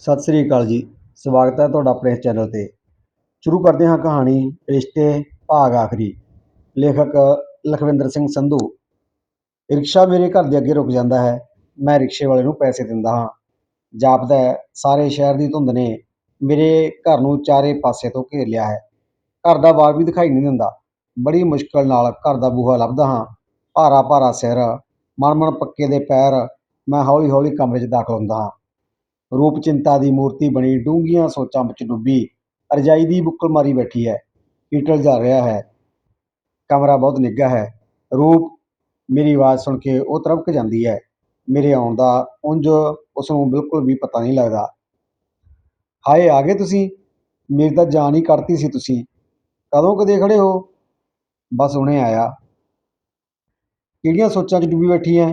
ਸਤਿ ਸ੍ਰੀ ਅਕਾਲ ਜੀ। ਸਵਾਗਤ ਹੈ ਤੁਹਾਡਾ ਆਪਣੇ ਚੈਨਲ ਤੇ। ਸ਼ੁਰੂ ਕਰਦੇ ਹਾਂ ਕਹਾਣੀ, ਰਿਸ਼ਤੇ, ਭਾਗ ਆਖਰੀ। ਲੇਖਕ ਲਖਵਿੰਦਰ ਸਿੰਘ ਸੰਧੂ। ਰਿਕਸ਼ਾ ਮੇਰੇ ਘਰ ਦੇ ਅੱਗੇ ਰੁਕ ਜਾਂਦਾ ਹੈ। ਮੈਂ ਰਿਕਸ਼ੇ ਵਾਲੇ ਨੂੰ ਪੈਸੇ ਦਿੰਦਾ ਹਾਂ। ਜਾਪਦਾ ਹੈ, ਸਾਰੇ ਸ਼ਹਿਰ ਦੀ ਧੁੰਦ ਨੇ ਮੇਰੇ ਘਰ ਨੂੰ ਚਾਰੇ ਪਾਸੇ ਤੋਂ ਘੇਰ ਲਿਆ ਹੈ। ਘਰ ਦਾ ਬਾਗ ਵੀ ਦਿਖਾਈ ਨਹੀਂ ਦਿੰਦਾ। ਬੜੀ ਮੁਸ਼ਕਲ ਨਾਲ ਘਰ ਦਾ ਬੂਹਾ ਲੱਭਦਾ ਹਾਂ। ਭਾਰਾ ਭਾਰਾ ਸਿਰ ਮਣ ਪੱਕੇ ਦੇ ਪੈਰ, ਮੈਂ ਹੌਲੀ ਹੌਲੀ ਕਮਰੇ 'ਚ ਦਾਖਲ ਹੁੰਦਾ ਹਾਂ। ਰੂਪ ਚਿੰਤਾ ਦੀ ਮੂਰਤੀ ਬਣੀ, ਡੂੰਘੀਆਂ ਸੋਚਾਂ ਵਿੱਚ ਡੁੱਬੀ, ਰਜਾਈ ਦੀ ਬੁੱਕਲ ਮਾਰੀ ਬੈਠੀ ਹੈ ਹੀਟਰ ਜਾ ਰਿਹਾ ਹੈ, ਕਮਰਾ ਬਹੁਤ ਨਿੱਘਾ ਹੈ, ਰੂਪ ਮੇਰੀ ਆਵਾਜ਼ ਸੁਣ ਕੇ ਉਹ ਤਰਬਕ ਜਾਂਦੀ ਹੈ, ਮੇਰੇ ਆਉਣ ਦਾ ਉਂਝ ਉਸ ਨੂੰ ਬਿਲਕੁਲ ਵੀ ਪਤਾ ਨਹੀਂ ਲੱਗਦਾ। ਹਾਏ, ਆ ਗਏ ਤੁਸੀਂ, ਮੇਰੀ ਤਾਂ ਜਾਨ ਹੀ ਕੱਢਤੀ ਸੀ ਤੁਸੀਂ, ਕਦੋਂ ਕਦੇ ਖੜੇ ਹੋ? ਬਸ ਹੁਣੇ ਆਇਆ। ਕਿਹੜੀਆਂ ਸੋਚਾਂ 'ਚ ਡੁੱਬੀ ਬੈਠੀ ਐ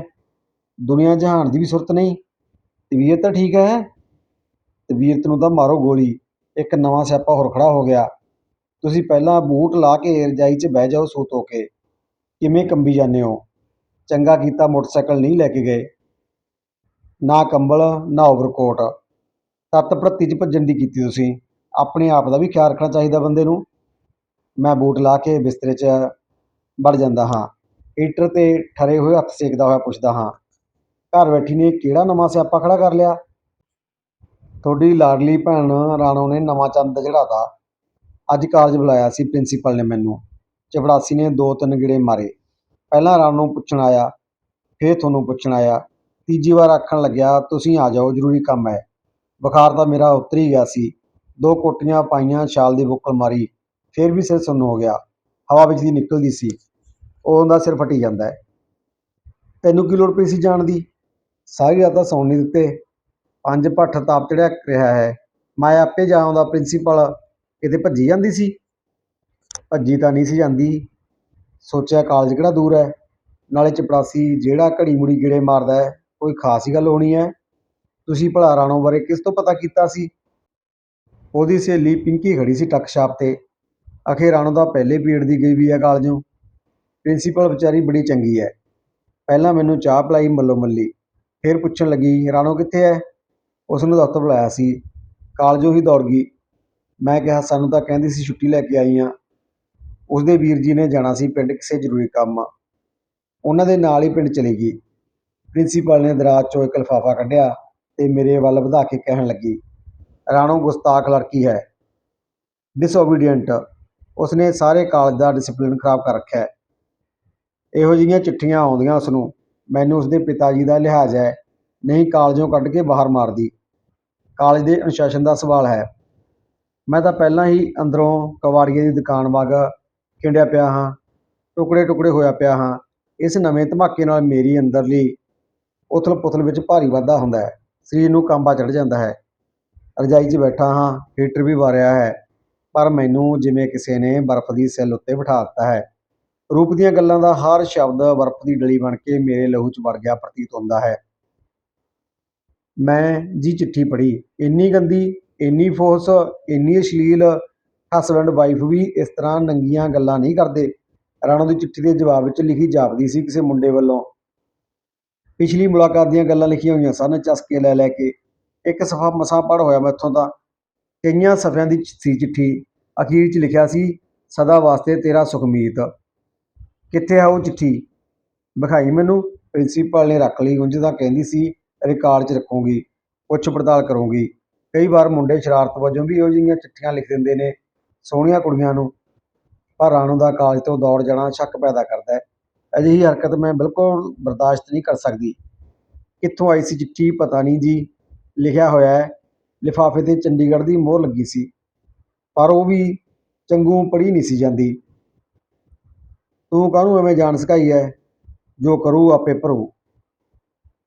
ਦੁਨੀਆ ਜਹਾਨ ਦੀ ਵੀ ਸੁਰਤ ਨਹੀਂ। ਤਬੀਅਤ ਤਾਂ ਠੀਕ ਹੈ? ਤਬੀਅਤ ਨੂੰ ਤਾਂ ਮਾਰੋ ਗੋਲੀ। ਇੱਕ ਨਵਾਂ ਸਿਆਪਾ ਹੋਰ ਖੜਾ ਹੋ ਗਿਆ। ਤੁਸੀਂ ਪਹਿਲਾਂ ਬੂਟ ਲਾ ਕੇ ਰਜਾਈ 'ਚ ਬਹਿ ਜਾਓ ਸੂਤ ਹੋ ਕੇ। ਕਿਵੇਂ ਕੰਬੀ ਜਾਂਦੇ ਹੋ? ਚੰਗਾ ਕੀਤਾ ਮੋਟਰਸਾਈਕਲ ਨਹੀਂ ਲੈ ਕੇ ਗਏ। ਨਾ ਕੰਬਲ, ਨਾ ਓਵਰਕੋਟ ਤੱਤ ਪ੍ਰਤੀ 'ਚ ਭੱਜਣ ਦੀ ਕੀਤੀ ਤੁਸੀਂ। ਆਪਣੇ ਆਪ ਦਾ ਵੀ ਖਿਆਲ ਰੱਖਣਾ ਚਾਹੀਦਾ ਬੰਦੇ ਨੂੰ। ਮੈਂ ਬੂਟ ਲਾ ਕੇ ਬਿਸਤਰੇ 'ਚ ਵੜ ਜਾਂਦਾ ਹਾਂ। ਹੀਟਰ ਤੇ ਠਰੇ ਹੋਏ ਹੱਥ ਸੇਕਦਾ ਹੋਇਆ ਪੁੱਛਦਾ ਹਾਂ। ਘਰ ਬੈਠੀ ਨੇ, ਕਿਹੜਾ ਨਵਾਂ ਸਿਆਪਾ ਖੜਾ ਕਰ ਲਿਆ? ਤੁਹਾਡੀ ਲਾਡਲੀ ਭੈਣ ਰਾਣੋ ਨੇ ਨਵਾਂ ਚੰਦ ਚੜਾਤਾ ਅੱਜ ਕਾਲਜ ਬੁਲਾਇਆ ਸੀ ਪ੍ਰਿੰਸੀਪਲ ਨੇ ਮੈਨੂੰ। ਚਪੜਾਸੀ ਨੇ ਦੋ ਤਿੰਨ ਗੇੜੇ ਮਾਰੇ। ਪਹਿਲਾਂ ਰਾਣੋ ਨੂੰ ਪੁੱਛਣ ਆਇਆ, ਫੇਰ ਤੁਹਾਨੂੰ ਪੁੱਛਣ ਆਇਆ। ਤੀਜੀ ਵਾਰ ਆਖਣ ਲੱਗਿਆ, ਤੁਸੀਂ ਆ ਜਾਓ, ਜ਼ਰੂਰੀ ਕੰਮ ਹੈ। ਬੁਖਾਰ ਤਾਂ ਮੇਰਾ ਉਤਰ ਹੀ ਗਿਆ ਸੀ। ਦੋ ਕੋਟੀਆਂ ਪਾਈਆਂ, ਛਾਲ ਦੀ ਬੁੱਕਲ ਮਾਰੀ। ਫੇਰ ਵੀ ਸਿਰ ਸੁੰਨ ਹੋ ਗਿਆ। ਹਵਾ ਵਿੱਚ ਦੀ ਨਿਕਲਦੀ ਸੀ। ਉਦੋਂ ਦਾ ਸਿਰ ਫਟੀ ਜਾਂਦਾ ਹੈ। ਤੈਨੂੰ ਕੀ ਲੋੜ ਪਈ ਸੀ ਜਾਣ ਦੀ? ਸਾਰੀ ਰਾਤ ਤਾਂ ਸੌਣ ਨਹੀਂ ਦਿੱਤੇ। ਪੰਜ ਭੱਠ ਤਾਪ ਚੜਿਆ ਰਿਹਾ ਹੈ। ਮੈਂ ਆਪੇ ਜਾ ਆਉਂਦਾ ਪ੍ਰਿੰਸੀਪਲ। ਕਿਤੇ ਭੱਜੀ ਜਾਂਦੀ ਸੀ? ਭੱਜੀ ਤਾਂ ਨਹੀਂ ਸੀ ਜਾਂਦੀ। ਸੋਚਿਆ ਕਾਲਜ ਕਿਹੜਾ ਦੂਰ ਹੈ? ਨਾਲੇ ਚਪੜਾਸੀ ਜਿਹੜਾ ਘੜੀ ਮੁੜੀ ਗੇੜੇ ਮਾਰਦਾ ਹੈ, ਕੋਈ ਖਾਸ ਹੀ ਗੱਲ ਹੋਣੀ ਹੈ। ਤੁਸੀਂ ਭਲਾ ਰਾਣੋ ਬਾਰੇ ਕਿਸ ਤੋਂ ਪਤਾ ਕੀਤਾ ਸੀ? ਉਹਦੀ ਸਹੇਲੀ ਪਿੰਕੀ ਖੜੀ ਸੀ ਟੱਕ ਛਾਪ ਤੇ। ਅਖੇ ਰਾਣੋ ਦਾ ਪਹਿਲੇ ਪੀਰੀਅਡ ਦੀ ਗਈ ਵੀ ਹੈ ਕਾਲਜੋਂ। ਪ੍ਰਿੰਸੀਪਲ ਵਿਚਾਰੀ ਬੜੀ ਚੰਗੀ ਹੈ। ਪਹਿਲਾਂ ਮੈਨੂੰ ਚਾਹ ਪਿਲਾਈ ਮੱਲੋ ਮੱਲੀ ਫਿਰ ਪੁੱਛਣ ਲੱਗੀ, ਰਾਣੋ ਕਿੱਥੇ ਹੈ ਉਸ ਨੂੰ ਦਫ਼ਤਰ ਬੁਲਾਇਆ ਸੀ। ਕਾਲਜੋਂ ਹੀ ਦੌੜ ਗਈ। ਮੈਂ ਕਿਹਾ, ਸਾਨੂੰ ਤਾਂ ਕਹਿੰਦੀ ਸੀ ਛੁੱਟੀ ਲੈ ਕੇ ਆਈ ਹਾਂ ਉਸਦੇ ਵੀਰ ਜੀ ਨੇ ਜਾਣਾ ਸੀ ਪਿੰਡ ਕਿਸੇ ਜ਼ਰੂਰੀ ਕੰਮ। ਉਹਨਾਂ ਦੇ ਨਾਲ ਹੀ ਪਿੰਡ ਚਲੀ ਗਈ। ਪ੍ਰਿੰਸੀਪਲ ਨੇ ਦਰਾਜ ਚੋਂ ਇੱਕ ਲਿਫਾਫਾ ਕੱਢਿਆ ਤੇ ਮੇਰੇ ਵੱਲ ਵਧਾ ਕੇ ਕਹਿਣ ਲੱਗੀ, ਰਾਣੋ ਗੁਸਤਾਖ ਲੜਕੀ ਹੈ। ਡਿਸਓਬੀਡੀਐਂਟ ਉਸਨੇ ਸਾਰੇ ਕਾਲਜ ਦਾ ਡਿਸਪਲਿਨ ਖਰਾਬ ਕਰ ਰੱਖਿਆ। ਇਹੋ ਜਿਹੀਆਂ ਚਿੱਠੀਆਂ ਆਉਂਦੀਆਂ ਉਸ ਨੂੰ ਮੈਨੂੰ ਉਸਦੇ ਪਿਤਾ ਜੀ ਦਾ ਲਿਹਾਜ਼ ਹੈ। ਨਹੀਂ, ਕਾਲਜੋਂ ਕੱਢ ਕੇ ਬਾਹਰ ਮਾਰਦੀ। ਕਾਲਜ ਦੇ ਅਨੁਸ਼ਾਸਨ ਦਾ ਸਵਾਲ ਹੈ। ਮੈਂ ਤਾਂ ਪਹਿਲਾਂ ਹੀ ਅੰਦਰੋਂ ਕਬਾੜੀਏ ਦੀ ਦੁਕਾਨ ਵਾਂਗ ਖਿੰਡਿਆ ਪਿਆ ਹਾਂ। ਟੁਕੜੇ ਟੁਕੜੇ ਹੋਇਆ ਪਿਆ ਹਾਂ। ਇਸ ਨਵੇਂ ਧਮਾਕੇ ਨਾਲ ਮੇਰੀ ਅੰਦਰਲੀ ਉਥਲ ਪੁਥਲ ਵਿੱਚ ਭਾਰੀ ਵਾਧਾ ਹੁੰਦਾ ਹੈ। ਸਰੀਰ ਨੂੰ ਕੰਬਾ ਚੜ ਜਾਂਦਾ ਹੈ। ਰਜਾਈ 'ਚ ਬੈਠਾ ਹਾਂ, ਹੀਟਰ ਵੀ ਵਾਰਿਆ ਹੈ। ਪਰ ਮੈਨੂੰ ਜਿਵੇਂ ਕਿਸੇ ਨੇ ਬਰਫ਼ ਦੀ ਸੈੱਲ ਉੱਤੇ ਬਿਠਾ ਦਿੱਤਾ ਹੈ ਰੂਪ ਦੀਆਂ ਗੱਲਾਂ ਦਾ ਹਰ ਸ਼ਬਦ ਬਰਫ਼ ਦੀ ਡਲੀ ਬਣ ਕੇ ਮੇਰੇ ਲਹੂ 'ਚ ਵੜ ਗਿਆ ਪ੍ਰਤੀਤ ਹੁੰਦਾ ਹੈ। ਮੈਂ ਜੀ ਚਿੱਠੀ ਪੜ੍ਹੀ। ਇੰਨੀ ਗੰਦੀ, ਇੰਨੀ ਫੋਸ, ਇੰਨੀ ਅਸ਼ਲੀਲ ਹਸਬੈਂਡ ਵਾਈਫ ਵੀ ਇਸ ਤਰ੍ਹਾਂ ਨੰਗੀਆਂ ਗੱਲਾਂ ਨਹੀਂ ਕਰਦੇ। ਰਾਣਾ ਦੀ ਚਿੱਠੀ ਦੇ ਜਵਾਬ ਵਿੱਚ ਲਿਖੀ ਜਾਪਦੀ ਸੀ ਕਿਸੇ ਮੁੰਡੇ ਵੱਲੋਂ। ਪਿਛਲੀ ਮੁਲਾਕਾਤ ਦੀਆਂ ਗੱਲਾਂ ਲਿਖੀਆਂ ਹੋਈਆਂ ਸਨ ਚਸਕੇ ਲੈ ਲੈ ਕੇ। ਇੱਕ ਸਫਾ ਮਸਾਂ ਪੜ੍ਹ ਹੋਇਆ ਮੈਥੋਂ ਤਾਂ। ਕਈਆਂ ਸਫ਼ਿਆਂ ਦੀ ਸੀ ਚਿੱਠੀ। ਅਖੀਰ 'ਚ ਲਿਖਿਆ ਸੀ, ਸਦਾ ਵਾਸਤੇ ਤੇਰਾ ਸੁਖਮੀਤ। ਕਿੱਥੇ ਆ ਉਹ ਚਿੱਠੀ ਵਿਖਾਈ ਮੈਨੂੰ? ਪ੍ਰਿੰਸੀਪਲ ਨੇ ਰੱਖ ਲਈ, ਉਂਝ ਤਾਂ ਕਹਿੰਦੀ ਸੀ, ਰਿਕਾਰਡ 'ਚ ਰੱਖੂੰਗੀ, ਪੁੱਛ ਪੜਤਾਲ ਕਰੂੰਗੀ। ਕਈ ਵਾਰ ਮੁੰਡੇ ਸ਼ਰਾਰਤ ਵਜੋਂ ਵੀ ਇਹੋ ਜਿਹੀਆਂ ਚਿੱਠੀਆਂ ਲਿਖ ਦਿੰਦੇ ਨੇ ਸੋਹਣੀਆਂ ਕੁੜੀਆਂ ਨੂੰ, ਪਰ ਰਾਣੋ ਦਾ ਕਾਲਜ ਤੋਂ ਦੌੜ ਜਾਣਾ ਸ਼ੱਕ ਪੈਦਾ ਕਰਦਾ ਹੈ। ਅਜਿਹੀ ਹਰਕਤ ਮੈਂ ਬਿਲਕੁਲ ਬਰਦਾਸ਼ਤ ਨਹੀਂ ਕਰ ਸਕਦੀ। ਕਿੱਥੋਂ ਆਈ ਸੀ ਚਿੱਠੀ ਪਤਾ ਨਹੀਂ ਜੀ। ਲਿਖਿਆ ਹੋਇਆ ਹੈ, ਲਿਫਾਫੇ ਤੇ ਚੰਡੀਗੜ੍ਹ ਦੀ ਮੋਹਰ ਲੱਗੀ ਸੀ, ਪਰ ਉਹ ਵੀ ਚੰਗੂ ਪੜ੍ਹੀ ਨਹੀਂ ਸੀ ਜਾਂਦੀ। ਤੂੰ ਕਾਹਨੂੰ ਐਵੇਂ ਜਾਣ ਸਕਾਈ ਹੈ ਜੋ ਕਰੂ ਆਪੇ ਭਰੂ।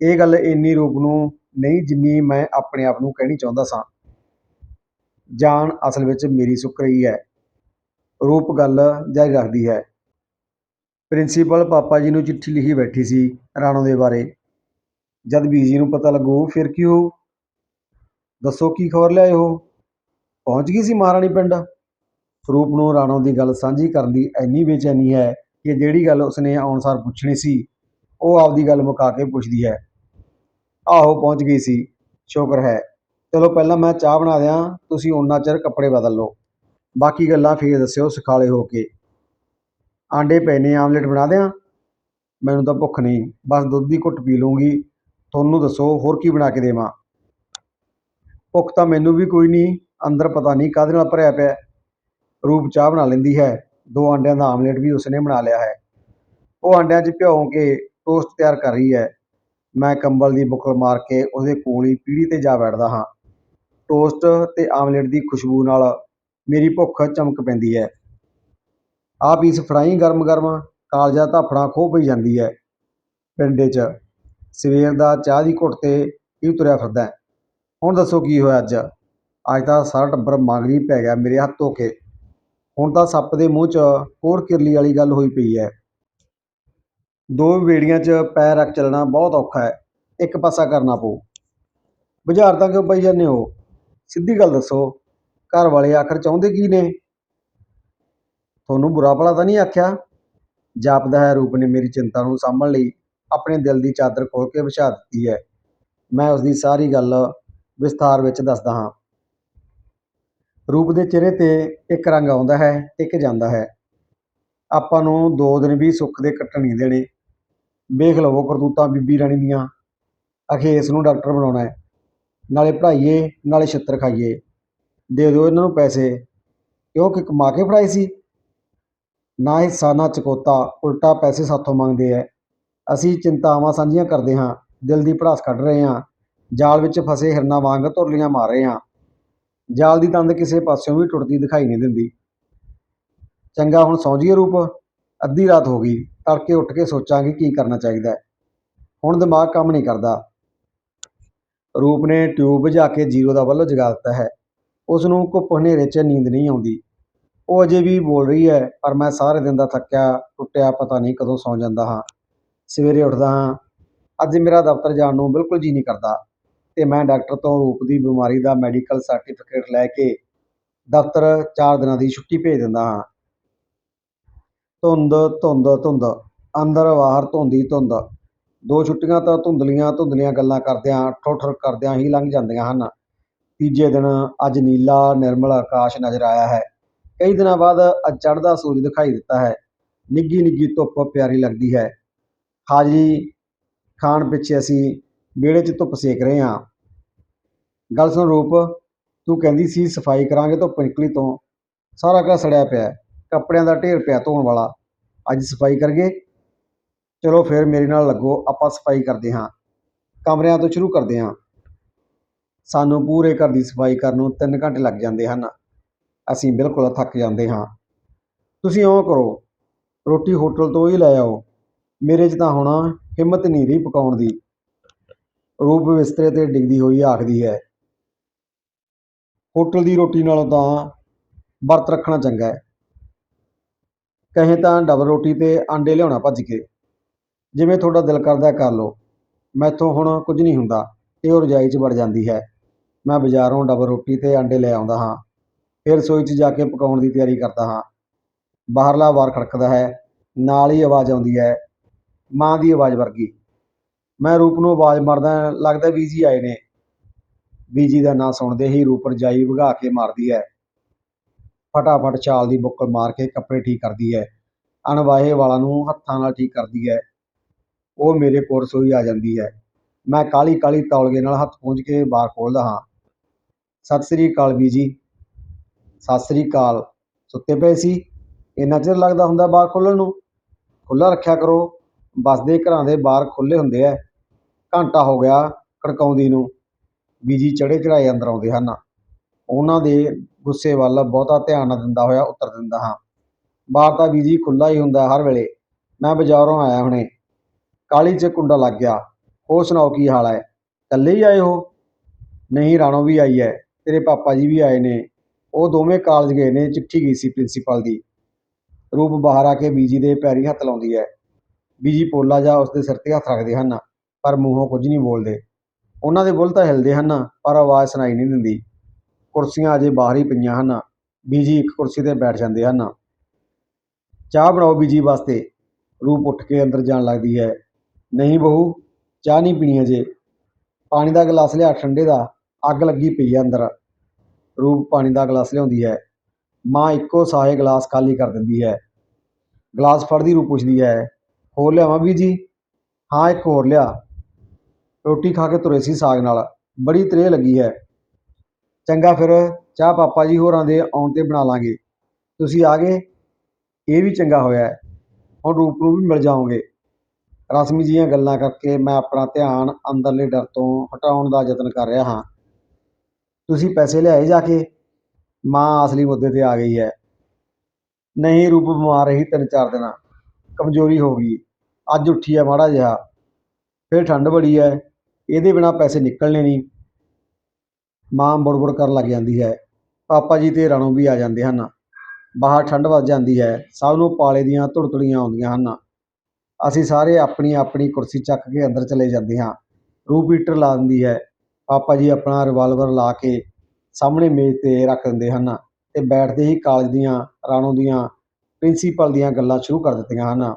ਇਹ ਗੱਲ ਇੰਨੀ ਰੂਪ ਨੂੰ ਨਹੀਂ ਜਿੰਨੀ ਮੈਂ ਆਪਣੇ ਆਪ ਨੂੰ ਕਹਿਣੀ ਚਾਹੁੰਦਾ ਸਾਂ। ਜਾਨ ਅਸਲ ਵਿੱਚ ਮੇਰੀ ਸੁੱਕ ਰਹੀ ਹੈ ਰੂਪ ਗੱਲ ਜਾਰੀ ਰੱਖਦੀ ਹੈ। ਪ੍ਰਿੰਸੀਪਲ ਪਾਪਾ ਜੀ ਨੂੰ ਚਿੱਠੀ ਲਿਖੀ ਬੈਠੀ ਸੀ ਰਾਣੋ ਦੇ ਬਾਰੇ। ਜਦ ਬੀਜੀ ਨੂੰ ਪਤਾ ਲੱਗੂ, ਫਿਰ ਕੀ ਹੋਊ? ਦੱਸੋ ਕੀ ਖਬਰ ਲਿਆਏ ਹੋ? ਪਹੁੰਚ ਗਈ ਸੀ ਮਹਾਰਾਣੀ ਪਿੰਡ। ਸਰੂਪ ਨੂੰ ਰਾਣੋ ਦੀ ਗੱਲ ਸਾਂਝੀ ਕਰਨ ਦੀ ਇੰਨੀ ਬੇਚੈਨੀ ਹੈ ਕਿ ਜਿਹੜੀ ਗੱਲ ਉਸਨੇ ਆਉਣਸਾਰ ਪੁੱਛਣੀ ਸੀ, ਉਹ ਆਪਦੀ ਗੱਲ ਮੁਕਾ ਕੇ ਪੁੱਛਦੀ ਹੈ। ਆਹੋ, ਪਹੁੰਚ ਗਈ ਸੀ। ਸ਼ੁਕਰ ਹੈ। ਚਲੋ, ਪਹਿਲਾਂ ਮੈਂ ਚਾਹ ਬਣਾ ਦਿਆਂ। ਤੁਸੀਂ ਓਨਾ ਚਿਰ ਕੱਪੜੇ ਬਦਲ ਲਓ। ਬਾਕੀ ਗੱਲਾਂ ਫੇਰ ਦੱਸਿਓ, ਸਿਖਾਲੇ ਹੋ ਕੇ। ਆਂਡੇ ਪਏ ਨੇ, ਆਮਲੇਟ ਬਣਾ ਦਿਆਂ? ਮੈਨੂੰ ਤਾਂ ਭੁੱਖ ਨਹੀਂ। ਬਸ ਦੁੱਧ ਦੀ ਘੁੱਟ ਪੀ ਲੂੰਗੀ ਤੁਹਾਨੂੰ ਦੱਸੋ, ਹੋਰ ਕੀ ਬਣਾ ਕੇ ਦੇਵਾਂ? ਭੁੱਖ ਤਾਂ ਮੈਨੂੰ ਵੀ ਕੋਈ ਨਹੀਂ। ਅੰਦਰ ਪਤਾ ਨਹੀਂ ਕਾਹਦੇ ਨਾਲ ਭਰਿਆ ਪਿਆ। ਰੂਪ ਚਾਹ ਬਣਾ ਲੈਂਦੀ ਹੈ। ਦੋ ਆਂਡਿਆਂ ਦਾ ਆਮਲੇਟ ਵੀ ਉਸਨੇ ਬਣਾ ਲਿਆ ਹੈ। ਉਹ ਆਂਡਿਆਂ 'ਚ ਭਿਉਂ ਕੇ ਟੋਸਟ ਤਿਆਰ ਕਰ ਰਹੀ ਹੈ। ਮੈਂ ਕੰਬਲ ਦੀ ਬੁੱਕਲ ਮਾਰ ਕੇ ਉਹਦੇ ਕੋਲ ਹੀ ਪੀੜ੍ਹੀ ਤੇ ਜਾ ਬੈਠਦਾ ਹਾਂ। ਟੋਸਟ ਅਤੇ ਆਮਲੇਟ ਦੀ ਖੁਸ਼ਬੂ ਨਾਲ ਮੇਰੀ ਭੁੱਖ ਚਮਕ ਪੈਂਦੀ ਹੈ। ਆਹ ਪੀਸ ਫੜਾਈ ਗਰਮ ਗਰਮ ਕਾਲਜਾ ਧਾਫੜਾ ਖੋਹ ਪਈ ਜਾਂਦੀ ਹੈ। ਪਿੰਡੇ 'ਚ ਸਵੇਰ ਦਾ ਚਾਹ ਦੀ ਘੁੱਟ ਤੇ ਹੀ ਤੁਰਿਆ ਫਿਰਦਾ ਹੁਣ ਦੱਸੋ ਕੀ ਹੋਇਆ ਅੱਜ? ਅੱਜ ਤਾਂ ਸਾਰਾ ਟੱਬਰ ਮੰਗਰੀ ਪੈ ਗਿਆ ਮੇਰੇ ਹੱਥ ਧੋ ਕੇ। ਹੁਣ ਤਾਂ ਸੱਪ ਦੇ ਮੂੰਹ 'ਚ ਕੋੜ ਕਿਰਲੀ ਵਾਲੀ ਗੱਲ ਹੋਈ ਪਈ ਹੈ। ਦੋ ਵੇੜੀਆਂ 'ਚ ਪੈਰ ਰੱਖ ਚੱਲਣਾ ਬਹੁਤ ਔਖਾ ਹੈ। ਇੱਕ ਪਾਸਾ ਕਰਨਾ ਪਊ। ਬੁਝਾਰ ਤਾਂ ਕਿਉਂ ਪਈ ਜਾਂਦੇ ਹੋ? ਸਿੱਧੀ ਗੱਲ ਦੱਸੋ, ਘਰ ਵਾਲੇ ਆਖਰ ਚਾਹੁੰਦੇ ਕੀ ਨੇ? ਤੁਹਾਨੂੰ ਬੁਰਾ ਭਲਾ ਤਾਂ ਨਹੀਂ ਆਖਿਆ? ਜਾਪਦਾ ਹੈ ਰੂਪ ਨੇ ਮੇਰੀ ਚਿੰਤਾ ਨੂੰ ਸਾਂਭਣ ਲਈ, ਆਪਣੇ ਦਿਲ ਦੀ ਚਾਦਰ ਖੋਲ੍ਹ ਕੇ ਵਿਛਾ ਦਿੱਤੀ ਹੈ। ਮੈਂ ਉਸ ਦੀ ਸਾਰੀ ਗੱਲ ਵਿਸਥਾਰ ਵਿੱਚ ਦੱਸਦਾ ਹਾਂ। ਰੂਪ ਦੇ ਚਿਹਰੇ ਤੇ ਇੱਕ ਰੰਗ ਆਉਂਦਾ ਹੈ, ਇੱਕ ਜਾਂਦਾ ਹੈ। ਆਪਾਂ ਨੂੰ ਦੋ ਦਿਨ ਵੀ ਸੁੱਖ ਦੇ ਕੱਟਣ ਨਹੀਂ ਦੇਣੇ। ਵੇਖ ਲਵੋ ਕਰਤੂਤਾਂ ਬੀਬੀ ਰਾਣੀ ਦੀਆਂ। ਅਖੇ ਇਸ ਨੂੰ ਡਾਕਟਰ ਬਣਾਉਣਾ ਹੈ। ਨਾਲੇ ਪੜ੍ਹਾਈਏ, ਨਾਲੇ ਛਿੱਤਰ ਖਾਈਏ। ਦੇ ਦਿਓ ਇਹਨਾਂ ਨੂੰ ਪੈਸੇ। ਕਿਉਂ ਕਿ ਕਮਾ ਕੇ ਪੜਾਈ ਸੀ? ਨਾ ਹਿੱਸਾ, ਨਾ ਚਕੋਤਾ, ਉਲਟਾ ਪੈਸੇ ਸਾਥੋਂ ਮੰਗਦੇ ਐ ਅਸੀਂ ਚਿੰਤਾਵਾਂ ਸਾਂਝੀਆਂ ਕਰਦੇ ਹਾਂ, ਦਿਲ ਦੀ ਭੜਾਸ ਕੱਢ ਰਹੇ ਹਾਂ, ਜਾਲ ਵਿੱਚ ਫਸੇ ਹਿਰਨਾਂ ਵਾਂਗ ਤੁਰਲੀਆਂ ਮਾਰ ਰਹੇ ਹਾਂ। ਜਾਲ ਦੀ ਤੰਦ ਕਿਸੇ ਪਾਸਿਓਂ ਵੀ ਟੁੱਟਦੀ ਦਿਖਾਈ ਨਹੀਂ ਦਿੰਦੀ। ਚੰਗਾ, ਹੁਣ ਸੌਂ ਜੀਏ ਰੂਪ। ਅੱਧੀ ਰਾਤ ਹੋ ਗਈ। ਤੜਕੇ ਉੱਠ ਕੇ ਸੋਚਾਂਗੇ ਕੀ ਕਰਨਾ ਚਾਹੀਦਾ ਹੈ। ਹੁਣ ਦਿਮਾਗ ਕੰਮ ਨਹੀਂ ਕਰਦਾ। ਰੂਪ ਨੇ ਟਿਊਬ ਬੁਝਾ ਕੇ ਜੀਰੋ ਦਾ ਵੱਲੋਂ ਜਗਾ ਦਿੱਤਾ ਹੈ। ਉਸ ਨੂੰ ਘੁੱਪ ਹਨੇਰੇ 'ਚ ਨੀਂਦ ਨਹੀਂ ਆਉਂਦੀ। ਉਹ ਅਜੇ ਵੀ ਬੋਲ ਰਹੀ ਹੈ, ਪਰ ਮੈਂ ਸਾਰੇ ਦਿਨ ਦਾ ਥੱਕਿਆ, ਟੁੱਟਿਆ ਪਤਾ ਨਹੀਂ ਕਦੋਂ ਸੌਂ ਜਾਂਦਾ ਹਾਂ। ਸਵੇਰੇ ਉੱਠਦਾ ਹਾਂ। ਅੱਜ ਮੇਰਾ ਦਫ਼ਤਰ ਜਾਣ ਨੂੰ ਬਿਲਕੁਲ ਜੀ ਨਹੀਂ ਕਰਦਾ। ਤੇ ਮੈਂ ਡਾਕਟਰ ਤੋਂ ਰੂਪ ਦੀ ਬਿਮਾਰੀ ਦਾ ਮੈਡੀਕਲ ਸਰਟੀਫਿਕੇਟ ਲੈ ਕੇ ਦਫ਼ਤਰ 4 ਦਿਨਾਂ ਦੀ ਛੁੱਟੀ ਭੇਜ ਦਿੰਦਾ ਹਾਂ। ਧੁੰਦ ਧੁੰਦ ਧੁੰਦ। ਅੰਦਰ ਬਾਹਰ ਧੁੰਦੀ, ਧੁੰਦ। ਦੋ ਛੁੱਟੀਆਂ ਤਾਂ ਧੁੰਦਲੀਆਂ ਧੁੰਦਲੀਆਂ ਗੱਲਾਂ ਕਰਦਿਆਂ ਠੁੱਠਰ ਕਰਦਿਆਂ ਹੀ ਲੰਘ ਜਾਂਦੀਆਂ ਹਨ। ਤੀਜੇ ਦਿਨ ਅੱਜ ਨੀਲਾ, ਨਿਰਮਲ ਆਕਾਸ਼ ਨਜ਼ਰ ਆਇਆ ਹੈ। ਕਈ ਦਿਨਾਂ ਬਾਅਦ ਅੱਜ ਚੜ੍ਹਦਾ ਸੂਰਜ ਦਿਖਾਈ ਦਿੱਤਾ ਹੈ। ਨਿੱਗੀ ਨਿੱਗੀ ਧੁੱਪ ਪਿਆਰੀ ਲੱਗਦੀ ਹੈ। ਹਾਜ਼ਰੀ ਖਾਣ ਪਿੱਛੇ ਅਸੀਂ ਵਿਹੜੇ 'ਚ ਧੁੱਪ ਸੇਕ ਰਹੇ ਹਾਂ। ਗੱਲ ਸੁਣ ਰੂਪ, ਤੂੰ ਕਹਿੰਦੀ ਸੀ ਸਫ਼ਾਈ ਕਰਾਂਗੇ ਧੁੱਪ ਨਿਕਲੀ ਤੋਂ। ਸਾਰਾ ਘਰ ਸੜਿਆ ਪਿਆ ਕੱਪੜਿਆਂ ਦਾ ਢੇਰ ਪਿਆ ਧੋਣ ਵਾਲਾ। ਅੱਜ ਸਫ਼ਾਈ ਕਰਗੇ? ਚਲੋ ਫਿਰ ਮੇਰੇ ਨਾਲ ਲੱਗੋ, ਆਪਾਂ ਸਫ਼ਾਈ ਕਰਦੇ ਹਾਂ। ਕਮਰਿਆਂ ਤੋਂ ਸ਼ੁਰੂ ਕਰਦੇ ਹਾਂ। ਸਾਨੂੰ ਪੂਰੇ ਘਰ ਦੀ ਸਫ਼ਾਈ ਕਰਨ ਨੂੰ 3 ਘੰਟੇ ਲੱਗ ਜਾਂਦੇ ਹਨ। ਅਸੀਂ ਬਿਲਕੁਲ ਥੱਕ ਜਾਂਦੇ ਹਾਂ। ਤੁਸੀਂ ਇਉਂ ਕਰੋ, ਰੋਟੀ ਹੋਟਲ ਤੋਂ ਹੀ ਲੈ ਆਓ। ਮੇਰੇ 'ਚ ਤਾਂ ਹੁਣ ਹਿੰਮਤ ਨਹੀਂ ਰਹੀ ਪਕਾਉਣ ਦੀ। ਰੂਪ ਬਿਸਤਰੇ ਤੇ ਡਿੱਗਦੀ ਹੋਈ ਆਖਦੀ ਹੈ। ਹੋਟਲ ਦੀ ਰੋਟੀ ਨਾਲੋਂ ਤਾਂ ਵਰਤ ਰੱਖਣਾ ਚੰਗਾ ਹੈ। ਕਹੇ ਤਾਂ ਡਬਲ ਰੋਟੀ ਤੇ ਆਂਡੇ ਲਿਆਉਣਾ ਭੱਜ ਕੇ। ਜਿਵੇਂ ਤੁਹਾਡਾ ਦਿਲ ਕਰਦਾ ਕਰ ਲਓ। ਮੈਥੋਂ ਹੁਣ ਕੁਝ ਨਹੀਂ ਹੁੰਦਾ। ਇਹ ਉਹ ਰਜਾਈ 'ਚ ਵੜ ਜਾਂਦੀ ਹੈ। ਮੈਂ ਬਾਜ਼ਾਰੋਂ ਡਬਲ ਰੋਟੀ ਤੇ ਆਂਡੇ ਲੈ ਆਉਂਦਾ ਹਾਂ। ਫਿਰ ਰਸੋਈ 'ਚ ਜਾ ਕੇ ਪਕਾਉਣ ਦੀ ਤਿਆਰੀ ਕਰਦਾ ਹਾਂ। ਬਾਹਰਲਾ ਵਾਰ ਖੜਕਦਾ ਹੈ। ਨਾਲ ਹੀ ਆਵਾਜ਼ ਆਉਂਦੀ ਹੈ। ਮਾਂ ਦੀ ਆਵਾਜ਼ ਵਰਗੀ। ਮੈਂ ਰੂਪ ਨੂੰ ਆਵਾਜ਼ ਮਾਰਦਾ, ਲੱਗਦਾ ਬੀਜੀ ਆਏ ਨੇ। ਬੀਜੀ ਦਾ ਨਾਂ ਸੁਣਦੇ ਹੀ ਰੂਪ ਰਜਾਈ ਵਗਾ ਕੇ ਮਾਰਦੀ ਹੈ ਫਟਾਫਟ ਛਾਲ ਦੀ ਬੁੱਕਲ ਮਾਰ ਕੇ ਕੱਪੜੇ ਠੀਕ ਕਰਦੀ ਹੈ ਅਣਵਾਹੇ ਵਾਲਾਂ ਨੂੰ ਹੱਥਾਂ ਨਾਲ ਠੀਕ ਕਰਦੀ ਹੈ ਉਹ ਮੇਰੇ ਕੋਲ ਰਸੋਈ ਆ ਜਾਂਦੀ ਹੈ ਮੈਂ ਕਾਲੀ ਕਾਲੀ ਤੌਲਗੇ ਨਾਲ ਹੱਥ ਪੂੰਝ ਕੇ ਬਾਹਰ ਖੋਲਦਾ ਹਾਂ। ਸਤਿ ਸ੍ਰੀ ਅਕਾਲ ਬੀਜੀ। ਸਤਿ ਸ੍ਰੀ ਅਕਾਲ। ਸੁੱਤੇ ਪਏ ਸੀ? ਇੰਨਾ ਚਿਰ ਲੱਗਦਾ ਹੁੰਦਾ ਬਾਹਰ ਖੋਲਣ ਨੂੰ? ਖੁੱਲ੍ਹਾ ਰੱਖਿਆ ਕਰੋ। ਬਸਦੇ ਘਰਾਂ ਦੇ ਬਾਹਰ ਖੁੱਲ੍ਹੇ ਹੁੰਦੇ ਆ ਘੰਟਾ ਹੋ ਗਿਆ ਖੜਕਾਉਂਦੀ ਨੂੰ, ਬੀਜੀ ਚੜ੍ਹੇ ਚੜਾਏ ਅੰਦਰ ਆਉਂਦੇ ਹਨ। ਉਹਨਾਂ ਦੇ ਗੁੱਸੇ ਵੱਲ ਬਹੁਤਾ ਧਿਆਨ ਨਾ ਦਿੰਦਾ ਹੋਇਆ ਉੱਤਰ ਦਿੰਦਾ ਹਾਂ। ਬਾਹਰ ਤਾਂ ਬੀਜੀ ਖੁੱਲ੍ਹਾ ਹੀ ਹੁੰਦਾ ਹਰ ਵੇਲੇ। ਮੈਂ ਬਾਜ਼ਾਰੋਂ ਆਇਆ ਹੁਣੇ। ਕਾਹਲੀ 'ਚ ਕੁੰਡਾ ਲੱਗ ਗਿਆ। ਹੋਰ ਸੁਣਾਓ ਕੀ ਹਾਲ ਹੈ? ਇਕੱਲੇ ਹੀ ਆਏ ਹੋ? ਨਹੀਂ, ਰਾਣੋ ਵੀ ਆਈ ਹੈ। ਤੇਰੇ ਪਾਪਾ ਜੀ ਵੀ ਆਏ ਨੇ। ਉਹ ਦੋਵੇਂ ਕਾਲਜ ਗਏ ਨੇ, ਚਿੱਠੀ ਗਈ ਸੀ ਪ੍ਰਿੰਸੀਪਲ ਦੀ। ਰੂਪ ਬਾਹਰ ਆ ਕੇ ਬੀਜੀ ਦੇ ਪੈਰੀ ਹੱਥ ਲਾਉਂਦੀ ਹੈ। ਬੀਜੀ ਪੋਲਾ ਜਾਂ ਉਸਦੇ ਸਿਰ ਤੇ ਹੱਥ ਰੱਖਦੇ ਹਨ। ਪਰ ਮੂੰਹੋਂ ਕੁਝ ਨਹੀਂ ਬੋਲਦੇ। ਉਹਨਾਂ ਦੇ ਬੁੱਲ ਤਾਂ ਹਿਲਦੇ ਹਨ, ਪਰ ਆਵਾਜ਼ ਸੁਣਾਈ ਨਹੀਂ ਦਿੰਦੀ। ਕੁਰਸੀਆਂ ਅਜੇ ਬਾਹਰ ਹੀ ਪਈਆਂ ਹਨ। ਬੀਜੀ ਇੱਕ ਕੁਰਸੀ ਤੇ ਬੈਠ ਜਾਂਦੇ ਹਨ। ਚਾਹ ਬਣਾਓ ਬੀਜੀ ਵਾਸਤੇ। ਰੂਪ ਉੱਠ ਕੇ ਅੰਦਰ ਜਾਣ ਲੱਗਦੀ ਹੈ। ਨਹੀਂ ਬਹੂ, ਚਾਹ ਨਹੀਂ ਪੀਣੀ ਅਜੇ। ਪਾਣੀ ਦਾ ਗਲਾਸ ਲਿਆ ਠੰਡੇ ਦਾ। ਅੱਗ ਲੱਗੀ ਪਈ ਹੈ ਅੰਦਰ। ਰੂਪ ਪਾਣੀ ਦਾ ਗਲਾਸ ਲਿਆਉਂਦੀ ਹੈ। ਮਾਂ ਇੱਕੋ ਸਾਹੇ ਗਲਾਸ ਖਾਲੀ ਕਰ ਦਿੰਦੀ ਹੈ। ਗਲਾਸ ਫੜਦੀ ਰੂਪ ਪੁੱਛਦੀ ਹੈ, ਹੋਰ ਲਿਆਵਾਂ ਵੀ ਜੀ ਹਾਂ, ਇੱਕ ਹੋਰ ਲਿਆ। ਰੋਟੀ ਖਾ ਕੇ ਤੁਰੇ ਸੀ ਸਾਗ ਨਾਲ। ਬੜੀ ਤਰੇਹ ਲੱਗੀ ਹੈ। ਚੰਗਾ ਫਿਰ ਚਾਹ ਪਾਪਾ ਜੀ ਹੋਰਾਂ ਦੇ ਆਉਣ 'ਤੇ ਬਣਾ ਲਾਂਗੇ। ਤੁਸੀਂ ਆ ਗਏ। ਇਹ ਵੀ ਚੰਗਾ ਹੋਇਆ ਹੁਣ ਰੂਪ ਨੂੰ ਵੀ ਮਿਲ ਜਾਓਗੇ। ਰਸਮੀ ਜੀਆਂ ਗੱਲਾਂ ਕਰਕੇ ਮੈਂ ਆਪਣਾ ਧਿਆਨ ਅੰਦਰਲੇ ਡਰ ਤੋਂ ਹਟਾਉਣ ਦਾ ਯਤਨ ਕਰ ਰਿਹਾ ਹਾਂ। ਤੁਸੀਂ ਪੈਸੇ ਲਿਆਏ ਜਾ ਕੇ? ਮਾਂ ਅਸਲੀ ਮੁੱਦੇ ਤੇ ਆ ਗਈ ਹੈ। ਨਹੀਂ ਰੂਪ ਬਿਮਾਰ ਰਹੀ ਤਿੰਨ ਚਾਰ ਦਿਨਾਂ। ਕਮਜ਼ੋਰੀ ਹੋ ਗਈ। ਅੱਜ ਉੱਠੀ ਹੈ ਮਾੜਾ ਜਿਹਾ। ਫਿਰ ਠੰਡ ਬੜੀ ਹੈ। ਇਹਦੇ ਬਿਨਾਂ ਪੈਸੇ ਨਿਕਲਣੇ ਨਹੀਂ। ਮਾਂ ਬੁੜਬੁੜ ਕਰਨ ਲੱਗ ਜਾਂਦੀ ਹੈ। ਪਾਪਾ ਜੀ ਅਤੇ ਰਾਣੋ ਵੀ ਆ ਜਾਂਦੇ ਹਨ। ਬਾਹਰ ਠੰਡ ਵੱਧ ਜਾਂਦੀ ਹੈ। ਸਭ ਨੂੰ ਪਾਲੇ ਦੀਆਂ ਧੁੜਤੁੜੀਆਂ ਆਉਂਦੀਆਂ ਹਨ। ਅਸੀਂ ਸਾਰੇ ਆਪਣੀ ਆਪਣੀ ਕੁਰਸੀ ਚੱਕ ਕੇ ਅੰਦਰ ਚਲੇ ਜਾਂਦੇ ਹਾਂ। ਰੂਪ ਹੀਟਰ ਲਾ ਦਿੰਦੀ ਹੈ। ਪਾਪਾ ਜੀ ਆਪਣਾ ਰਿਵਾਲਵਰ ਲਾ ਕੇ ਸਾਹਮਣੇ ਮੇਜ਼ ਤੇ ਰੱਖ ਦਿੰਦੇ ਹਨ ਅਤੇ ਬੈਠਦੇ ਹੀ ਕਾਲਜ ਦੀਆਂ, ਰਾਣੋ ਦੀਆਂ ਪ੍ਰਿੰਸੀਪਲ ਦੀਆਂ ਗੱਲਾਂ ਸ਼ੁਰੂ ਕਰ ਦਿੱਤੀਆਂ ਹਨ।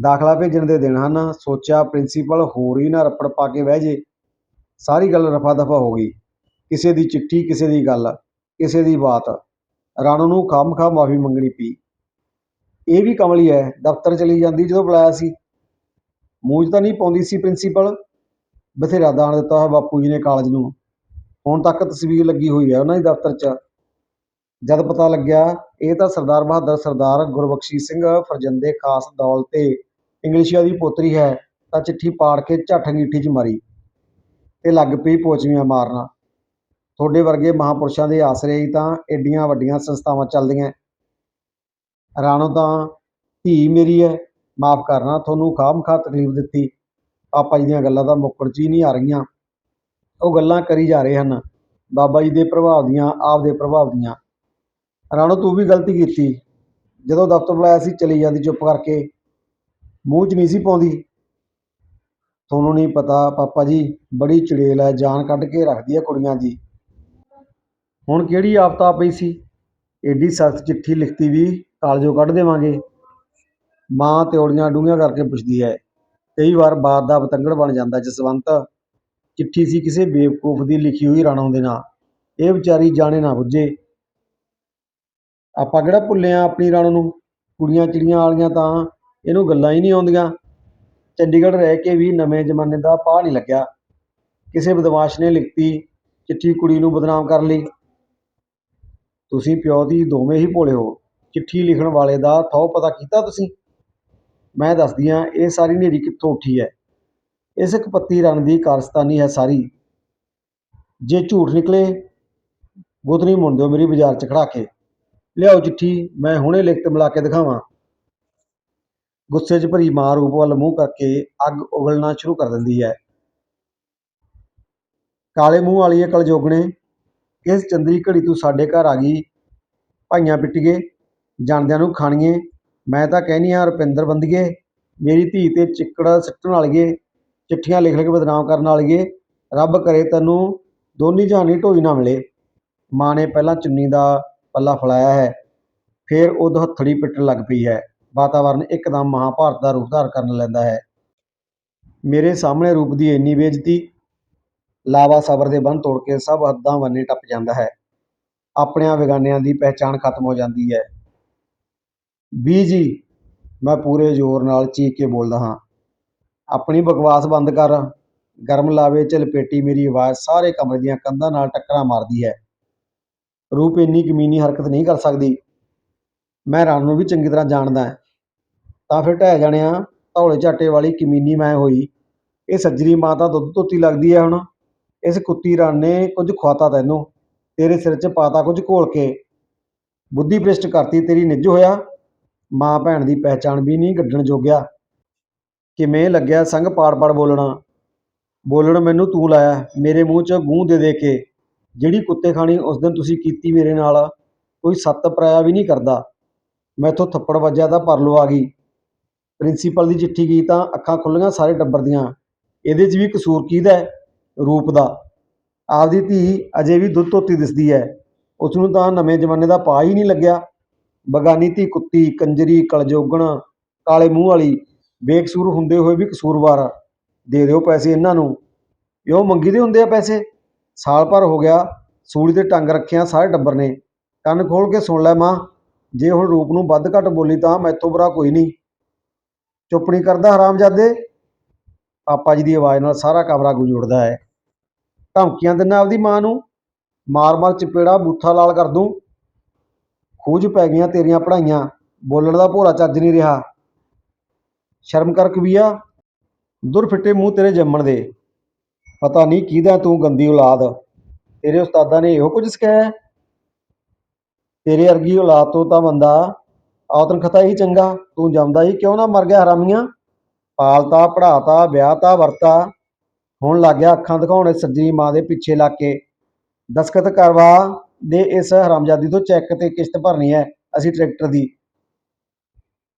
ਦਾਖਲਾ ਭੇਜਣ ਦੇ ਦਿਨ ਹਨ। ਸੋਚਿਆ ਪ੍ਰਿੰਸੀਪਲ ਹੋਰ ਹੀ ਨਾ ਰੱਪੜ ਪਾ ਕੇ ਬਹਿ ਜੇ। ਸਾਰੀ ਗੱਲ ਰਫਾ ਦਫਾ ਹੋ ਗਈ। ਕਿਸੇ ਦੀ ਚਿੱਠੀ, ਕਿਸੇ ਦੀ ਗੱਲ, ਕਿਸੇ ਦੀ ਬਾਤ। ਰਾਣੋ ਨੂੰ ਖਾਮਖਾ ਮਾਫੀ ਮੰਗਣੀ ਪਈ। ਇਹ ਵੀ ਕਮਲੀ ਹੈ। ਦਫ਼ਤਰ ਚਲੀ ਜਾਂਦੀ ਜਦੋਂ ਬੁਲਾਇਆ ਸੀ। ਮੂੰਹ ਤਾਂ ਨਹੀਂ ਪਾਉਂਦੀ ਸੀ ਪ੍ਰਿੰਸੀਪਲ। ਬਥੇਰਾ ਦਾਨ ਦਿੱਤਾ ਹੋਇਆ ਬਾਪੂ ਜੀ ਨੇ ਕਾਲਜ ਨੂੰ। ਹੁਣ ਤੱਕ ਤਸਵੀਰ ਲੱਗੀ ਹੋਈ ਹੈ ਉਹਨਾਂ ਦੀ ਦਫ਼ਤਰ 'ਚ। ਜਦ ਪਤਾ ਲੱਗਿਆ, ਇਹ ਤਾਂ ਸਰਦਾਰ ਬਹਾਦਰ ਸਰਦਾਰ ਗੁਰਬਖਸ਼ੀ ਸਿੰਘ ਫਰਜੰਦੇ ਖਾਸ ਦੌਲ ਤੇ ਇੰਗਲਿਸ਼ੀਆ ਦੀ ਪੋਤਰੀ ਹੈ, ਤਾਂ ਚਿੱਠੀ ਪਾੜ ਕੇ ਝੱਟ ਅੰਗੀਠੀ 'ਚ ਮਾਰੀ ਤੇ ਲੱਗ ਪਈ ਪੋਚਵੀਆਂ ਮਾਰਨਾ। ਤੁਹਾਡੇ ਵਰਗੇ ਮਹਾਪੁਰਸ਼ਾਂ ਦੇ ਆਸਰੇ ਹੀ ਤਾਂ ਐਡੀਆਂ ਵੱਡੀਆਂ ਸੰਸਥਾਵਾਂ ਚੱਲਦੀਆਂ। ਰਾਣੋ ਤਾਂ, ਧੀ ਮੇਰੀ ਹੈ ਮਾਫ ਕਰਨਾ, ਤੁਹਾਨੂੰ ਖਾਮਖਾ ਤਕਲੀਫ ਦਿੱਤੀ। ਪਾਪਾ ਜੀ ਦੀਆਂ ਗੱਲਾਂ ਤਾਂ ਮੁੱਕਰ 'ਚ ਹੀ ਨਹੀਂ ਆ ਰਹੀਆਂ। ਉਹ ਗੱਲਾਂ ਕਰੀ ਜਾ ਰਹੇ ਹਨ। ਬਾਬਾ ਜੀ ਦੇ ਪ੍ਰਭਾਵ ਦੀਆਂ, ਆਪ ਦੇ ਪ੍ਰਭਾਵ ਦੀਆਂ। ਰਾਣੋ, ਤੂੰ ਵੀ ਗਲਤੀ ਕੀਤੀ। ਜਦੋਂ ਦਫ਼ਤਰ ਬੁਲਾਇਆ ਸੀ, ਚਲੀ ਜਾਂਦੀ ਚੁੱਪ ਕਰਕੇ। ਮੂੰਹ 'ਚ ਨਹੀਂ ਸੀ ਪਾਉਂਦੀ। ਤੁਹਾਨੂੰ ਨਹੀਂ ਪਤਾ, ਪਾਪਾ ਜੀ, ਬੜੀ ਚੁੜੇਲ ਹੈ, ਜਾਨ ਕੱਢ ਕੇ ਰੱਖਦੀ ਹੈ ਕੁੜੀਆਂ ਦੀ। ਹੁਣ ਕਿਹੜੀ ਆਫਤ ਆ ਪਈ ਸੀ? ਏਡੀ ਸਖਤ ਚਿੱਠੀ ਲਿਖਤੀ ਵੀ ਕਾਲਜੋਂ ਕੱਢ ਦੇਵਾਂਗੇ। ਮਾਂ ਤਿਉੜੀਆਂ ਡੂੰਘੀਆਂ ਕਰਕੇ ਪੁੱਛਦੀ ਹੈ, ਕਈ ਵਾਰ ਬਾਤ ਦਾ ਪਤੰਗੜ ਬਣ ਜਾਂਦਾ ਜਸਵੰਤ, ਚਿੱਠੀ ਸੀ ਕਿਸੇ ਬੇਵਕੂਫ ਦੀ ਲਿਖੀ ਹੋਈ ਰਾਣੋ ਦੇ ਨਾਂ। ਇਹ ਵਿਚਾਰੀ ਜਾਣੇ ਨਾ ਬੁੱਝੇ। ਆਪਾਂ ਕਿਹੜਾ ਭੁੱਲੇ ਆ ਆਪਣੀ ਰਣ ਨੂੰ? ਕੁੜੀਆਂ ਚਿੜੀਆਂ ਵਾਲੀਆਂ ਤਾਂ ਇਹਨੂੰ ਗੱਲਾਂ ਹੀ ਨਹੀਂ ਆਉਂਦੀਆਂ। ਚੰਡੀਗੜ੍ਹ ਰਹਿ ਕੇ ਵੀ ਨਵੇਂ ਜ਼ਮਾਨੇ ਦਾ ਪਾਹ ਨਹੀਂ ਲੱਗਿਆ। ਕਿਸੇ ਬਦਮਾਸ਼ ਨੇ ਲਿਖਤੀ ਚਿੱਠੀ ਕੁੜੀ ਨੂੰ ਬਦਨਾਮ ਕਰਨ ਲਈ। ਤੁਸੀਂ ਪਿਓ ਦੀ ਦੋਵੇਂ ਹੀ ਭੋਲੇ ਹੋ। ਚਿੱਠੀ ਲਿਖਣ ਵਾਲੇ ਦਾ ਥਹੁ ਪਤਾ ਕੀਤਾ ਤੁਸੀਂ? ਮੈਂ ਦੱਸਦੀ ਹਾਂ ਇਹ ਸਾਰੀ ਹਨੇਰੀ ਕਿੱਥੋਂ ਉੱਠੀ ਹੈ? ਇਸ ਕਪੱਤੀ ਰਣ ਦੀ ਕਾਰਸਤਾਨੀ ਹੈ ਸਾਰੀ। ਜੇ ਝੂਠ ਨਿਕਲੇ ਗੁੱਤਨੀ ਮੁੰਨ ਦਿਓ ਮੇਰੀ ਬਾਜ਼ਾਰ 'ਚ ਖੜਾ ਕੇ। ਲਿਆਓ ਚਿੱਠੀ, ਮੈਂ ਹੁਣੇ ਲਿਖਤ ਮਿਲਾ ਕੇ ਦਿਖਾਵਾਂ। ਗੁੱਸੇ 'ਚ ਭਰੀ ਮਾਂ ਰੂਪ ਵੱਲ ਮੂੰਹ ਕਰਕੇ ਅੱਗ ਉਗਲਣਾ ਸ਼ੁਰੂ ਕਰ ਦਿੰਦੀ ਹੈ। ਕਾਲੇ ਮੂੰਹ ਵਾਲੀਏ ਕਲਜੋਗਣੇ ਇਸ ਚੰਦਰੀ ਘੜੀ ਤੂੰ ਸਾਡੇ ਘਰ ਆ ਗਈ? ਭਾਈਆਂ ਪਿੱਟੀਏ, ਜਾਣਦਿਆਂ ਨੂੰ ਖਾਣੀਏ, ਮੈਂ ਤਾਂ ਕਹਿਨੀ ਆ ਰੁਪਿੰਦਰ ਬੰਦੀਏ, ਮੇਰੀ ਧੀ ਤੇ ਚਿੱਕੜ ਸਿੱਟਣ ਵਾਲੀਏ, ਚਿੱਠੀਆਂ ਲਿਖ ਲਿਖ ਬਦਨਾਮ ਕਰਨ ਵਾਲੀਏ, ਰੱਬ ਕਰੇ ਤੈਨੂੰ ਦੋਨੀ ਜਹਾਨੀ ਢੋਈ ਨਾ ਮਿਲੇ। ਮਾਂ ਨੇ ਪਹਿਲਾਂ ਚੁੰਨੀ ਦਾ ਪੱਲਾ ਫਲਾਇਆ ਹੈ। ਫਿਰ ਉਹ ਹੱਥੜੀ ਪਿੱਟਣ ਲੱਗ ਪਈ ਹੈ। ਵਾਤਾਵਰਨ ਇੱਕਦਮ ਮਹਾਭਾਰਤ ਦਾ ਰੂਪ ਧਾਰ ਕਰਨ ਲੈਂਦਾ ਹੈ। ਮੇਰੇ ਸਾਹਮਣੇ ਰੂਪ ਦੀ ਇੰਨੀ ਬੇਇੱਜ਼ਤੀ, ਲਾਵਾ ਸਬਰ ਦੇ ਬੰਨ ਤੋੜ ਕੇ ਸਭ ਹੱਦਾਂ ਵੰਨੇ ਟੱਪ ਜਾਂਦਾ ਹੈ। ਆਪਣਿਆਂ ਵਿਗਾਨਿਆਂ ਦੀ ਪਹਿਚਾਣ ਖਤਮ ਹੋ ਜਾਂਦੀ ਹੈ। ਵੀ ਜੀ, ਮੈਂ ਪੂਰੇ ਜ਼ੋਰ ਨਾਲ ਚੀਕ ਕੇ ਬੋਲਦਾ ਹਾਂ, ਆਪਣੀ ਬਕਵਾਸ ਬੰਦ ਕਰ। ਗਰਮ ਲਾਵੇ ਚ ਲਪੇਟੀ ਮੇਰੀ ਆਵਾਜ਼ ਸਾਰੇ ਕਮਰੇ ਦੀਆਂ ਕੰਧਾਂ ਨਾਲ ਟੱਕਰਾਂ ਮਾਰਦੀ ਹੈ। ਰੂਪ ਇੰਨੀ ਕਮੀਨੀ ਹਰਕਤ ਨਹੀਂ ਕਰ ਸਕਦੀ। ਮੈਂ ਰਾਣ ਨੂੰ ਵੀ ਚੰਗੀ ਤਰ੍ਹਾਂ ਜਾਣਦਾ ਤਾਂ ਫਿਰ ਢਹਿ ਜਾਣਿਆ ਧੌਲੇ ਝਾਟੇ ਵਾਲੀ ਕਮੀਨੀ ਮੈਂ ਹੋਈ। ਇਹ ਸੱਜਰੀ ਮਾਂ ਤਾਂ ਦੁੱਧ ਧੋਤੀ ਲੱਗਦੀ ਹੈ ਹੁਣ। ਇਸ ਕੁੱਤੀ ਰਾਣ ਨੇ ਕੁਝ ਖਵਾਤਾ ਤੈਨੂੰ। ਤੇਰੇ ਸਿਰ 'ਚ ਪਾਤਾ ਕੁਝ ਘੋਲ ਕੇ। ਬੁੱਧੀ ਭ੍ਰਿਸ਼ਟ ਕਰਤੀ ਤੇਰੀ ਨਿੱਜ ਹੋਇਆ। ਮਾਂ ਭੈਣ ਦੀ ਪਹਿਚਾਣ ਵੀ ਨਹੀਂ ਗੱਡਣ ਜੋਗਿਆ। ਕਿਵੇਂ ਲੱਗਿਆ ਸੰਗ ਪਾੜ ਪਾੜ ਬੋਲਣਾ। ਬੋਲਣ ਮੈਨੂੰ ਤੂੰ ਲਾਇਆ। ਮੇਰੇ ਮੂੰਹ 'ਚ ਗੂੰ ਦੇ ਦੇ ਕੇ। ਜਿਹੜੀ ਕੁੱਤੇ ਖਾਣੀ ਉਸ ਦਿਨ ਤੁਸੀਂ ਕੀਤੀ ਮੇਰੇ ਨਾਲ, ਕੋਈ ਸੱਤ ਪਰਾਇਆ ਵੀ ਨਹੀਂ ਕਰਦਾ। ਮੈਥੋਂ ਥੱਪੜ ਵੱਜਿਆ ਤਾਂ ਪਰਲੋ ਆ ਗਈ। ਪ੍ਰਿੰਸੀਪਲ ਦੀ ਚਿੱਠੀ ਗਈ ਤਾਂ ਅੱਖਾਂ ਖੁੱਲੀਆਂ ਸਾਰੇ ਟੱਬਰ ਦੀਆਂ। ਇਹਦੇ 'ਚ ਵੀ ਕਸੂਰ ਕਿਹਦਾ ਰੂਪ ਦਾ। ਆਪਦੀ ਧੀ ਅਜੇ ਵੀ ਦੁੱਧ ਧੋਤੀ ਦਿਸਦੀ ਹੈ। ਉਸ ਨੂੰ ਤਾਂ ਨਵੇਂ ਜ਼ਮਾਨੇ ਦਾ ਪਾ ਹੀ ਨਹੀਂ ਲੱਗਿਆ। ਬਗਾਨੀ ਧੀ ਕੁੱਤੀ, ਕੰਜਰੀ ਕਲਜੋਗਣ ਕਾਲੇ ਮੂੰਹ ਵਾਲੀ, ਬੇਕਸੂਰ ਹੁੰਦੇ ਹੋਏ ਵੀ ਕਸੂਰਵਾਰ। ਦੇ ਦਿਓ ਪੈਸੇ ਇਹਨਾਂ ਨੂੰ। ਇਉਂ ਮੰਗੀ ਦੇ ਹੁੰਦੇ ਆ ਪੈਸੇ? ਸਾਲ ਭਰ ਹੋ ਗਿਆ ਸੂਲੀ ਤੇ ਟੰਗ ਰੱਖਿਆ ਸਾਰੇ ਟੱਬਰ ਨੇ। ਕੰਨ ਖੋਲ ਕੇ ਸੁਣ ਲੈ ਮਾਂ, ਜੇ ਹੁਣ ਰੂਪ ਨੂੰ ਵੱਧ ਘੱਟ ਬੋਲੀ ਤਾਂ ਮੈਥੋਂ ਬੁਰਾ ਕੋਈ ਨਹੀਂ। ਚੁੱਪ ਨਹੀਂ ਕਰਦਾ ਹਰਾਮਜ਼ਾਦੇ? ਪਾਪਾ ਜੀ ਦੀ ਆਵਾਜ਼ ਨਾਲ ਸਾਰਾ ਕਮਰਾ ਗੂੰਜ ਹੈ। ਧਮਕੀਆਂ ਦਿੰਦਾ ਆਪਦੀ ਮਾਂ ਨੂੰ, ਮਾਰ ਮਾਰ ਚਪੇੜਾ ਬੂਥਾ ਲਾਲ ਕਰ ਦੂੰ। ਖੂਜ ਪੈ ਗਈਆਂ ਤੇਰੀਆਂ ਪੜ੍ਹਾਈਆਂ, ਬੋਲਣ ਦਾ ਭੋਰਾ ਚੱਜ ਨਹੀਂ ਰਿਹਾ। ਸ਼ਰਮ ਕਰ ਕਵੀਆ ਦੁਰ ਫਿੱਟੇ ਮੂੰਹ ਤੇਰੇ ਜੰਮਣ ਦੇ। ਪਤਾ ਨਹੀਂ ਕਿਹਦਾ ਤੂੰ ਗੰਦੀ ਔਲਾਦ। ਤੇਰੇ ਉਸਤਾਦਾਂ ਨੇ ਇਹੋ ਕੁਝ ਸਿਖਾਇਆ ਤੇਰੇ ਵਰਗੀ ਔਲਾਦ ਤੋਂ ਤਾਂ ਬੰਦਾ ਔਤਨ ਖਤਾ ਹੀ ਚੰਗਾ, ਤੂੰ ਜੰਮਦਾ ਹੀ ਕਿਉਂ ਨਾ ਮਰ ਗਿਆ ਹਰਾਮੀਆਂ? ਪਾਲਤਾ ਪੜਾਤਾ ਵਿਆਹਤਾ, ਵਰਤਾ। ਹੁਣ ਲੱਗ ਗਿਆ ਅੱਖਾਂ ਦਿਖਾਉਣੇ ਸੱਜੀ ਮਾਂ ਦੇ ਪਿੱਛੇ ਲੱਗ ਕੇ। ਦਸਖਤ ਕਰਵਾ ਦੇ ਇਸ ਹਰਾਮਜ਼ਾਦੀ ਤੋਂ ਚੈੱਕ ਤੇ ਕਿਸ਼ਤ ਭਰਨੀ ਹੈ ਅਸੀਂ ਟਰੈਕਟਰ ਦੀ।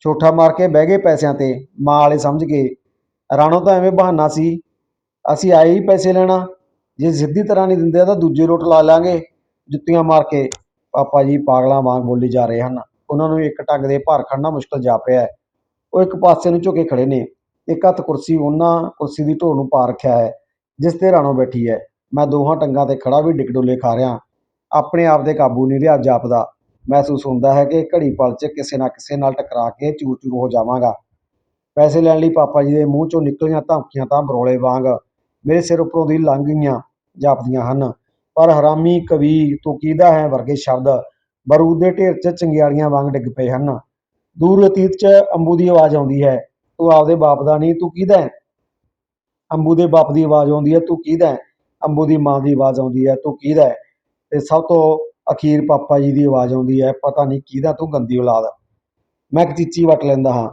ਛੋਟਾ ਮਾਰ ਕੇ ਬਹਿ ਗਏ ਪੈਸਿਆਂ ਤੇ। ਮਾਂ ਵਾਲੇ ਸਮਝ ਕੇ ਰਾਣੋ ਤਾਂ ਐਵੇਂ ਬਹਾਨਾ ਸੀ। ਅਸੀਂ ਆਏ ਹੀ ਪੈਸੇ ਲੈਣਾ। ਜੇ ਸਿੱਧੀ ਤਰ੍ਹਾਂ ਨਹੀਂ ਦਿੰਦੇ ਤਾਂ ਦੂਜੇ ਰੋਟ ਲਾ ਲਾਂਗੇ। ਜੁੱਤੀਆਂ ਮਾਰ ਕੇ ਪਾਪਾ ਜੀ ਪਾਗਲਾਂ ਵਾਂਗ ਬੋਲੀ ਜਾ ਰਹੇ ਹਨ। ਉਹਨਾਂ ਨੂੰ ਇੱਕ ਟੰਗ ਦੇ ਭਾਰ ਖੜਨਾ ਮੁਸ਼ਕਲ ਜਾਪ ਰਿਹਾ ਹੈ। ਉਹ ਇੱਕ ਪਾਸੇ ਨੂੰ ਝੁਕੇ ਖੜੇ ਨੇ। ਇੱਕ ਹੱਥ ਕੁਰਸੀ ਉਹਨਾਂ ਕੁਰਸੀ ਦੀ ਢੋਹ ਨੂੰ ਪਾ ਰੱਖਿਆ ਹੈ, ਜਿਸ ਤੇ ਰਾਣੋ ਬੈਠੀ ਹੈ। ਮੈਂ ਦੋਹਾਂ ਟੰਗਾਂ ਤੇ ਖੜਾ ਵੀ ਡਿਕਡੋਲੇ ਖਾ ਰਿਹਾ। ਆਪਣੇ ਆਪ ਦੇ ਕਾਬੂ ਨਹੀਂ ਰਿਹਾ ਜਾਪਦਾ। ਮਹਿਸੂਸ ਹੁੰਦਾ ਹੈ ਕਿ ਘੜੀ ਪਲ 'ਚ ਕਿਸੇ ਨਾ ਕਿਸੇ ਨਾਲ ਟਕਰਾ ਕੇ ਚੂਰ ਚੂਰ ਹੋ ਜਾਵਾਂਗਾ। ਪੈਸੇ ਲੈਣ ਲਈ ਪਾਪਾ ਜੀ ਦੇ ਮੂੰਹ 'ਚੋਂ ਨਿਕਲੀਆਂ ਧਮਕੀਆਂ ਤਾਂ ਬਰੋਲੇ ਵਾਂਗ ਮੇਰੇ ਸਿਰ ਉੱਪਰੋਂ ਦੀ ਲੰਘ ਗਈਆਂ ਜਾਪਦੀਆਂ ਹਨ। ਪਰ ਹਰਾਮੀ ਕਵੀ ਤੂੰ ਕਿਹਦਾ ਹੈ ਵਰਗੇ ਸ਼ਬਦ? ਬਰੂਦ ਦੇ ਢੇਰ 'ਚ ਚੰਗਿਆੜੀਆਂ ਵਾਂਗ ਡਿੱਗ ਪਏ ਹਨ। ਦੂਰ ਅਤੀਤ 'ਚ ਅੰਬੂ ਦੀ ਆਵਾਜ਼ ਆਉਂਦੀ ਹੈ, ਤੂੰ ਆਪਦੇ ਬਾਪ ਦਾ ਨਹੀਂ, ਤੂੰ ਕਿਹਦਾ ਹੈ? ਅੰਬੂ ਦੇ ਬਾਪ ਦੀ ਆਵਾਜ਼ ਆਉਂਦੀ ਹੈ, ਤੂੰ ਕਿਹਦਾ ਹੈ? ਅੰਬੂ ਦੀ ਮਾਂ ਦੀ ਆਵਾਜ਼ ਆਉਂਦੀ ਹੈ, ਤੂੰ ਕਿਹਦਾ ਹੈ? ਤੇ ਸਭ ਤੋਂ ਅਖੀਰ ਪਾਪਾ ਜੀ ਦੀ ਆਵਾਜ਼ ਆਉਂਦੀ ਹੈ, ਪਤਾ ਨਹੀਂ ਕਿਹਦਾ ਤੂੰ ਗੰਦੀ ਔਲਾਦ? ਮੈਂ ਇੱਕ ਚੀਚੀ ਵੱਟ ਲੈਂਦਾ ਹਾਂ।